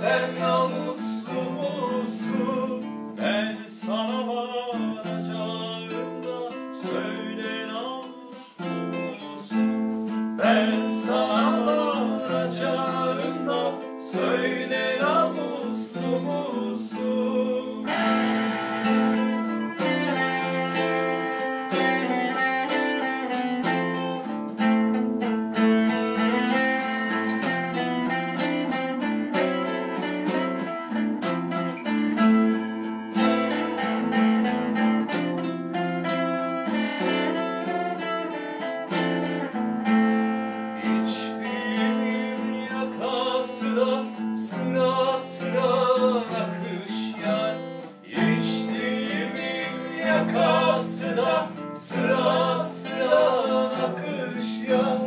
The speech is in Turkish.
Sen namuslu musun? Ben sana varacağımda Söyle namuslu musun? Ben sana varacağımda Söyle sıra sıra akış ya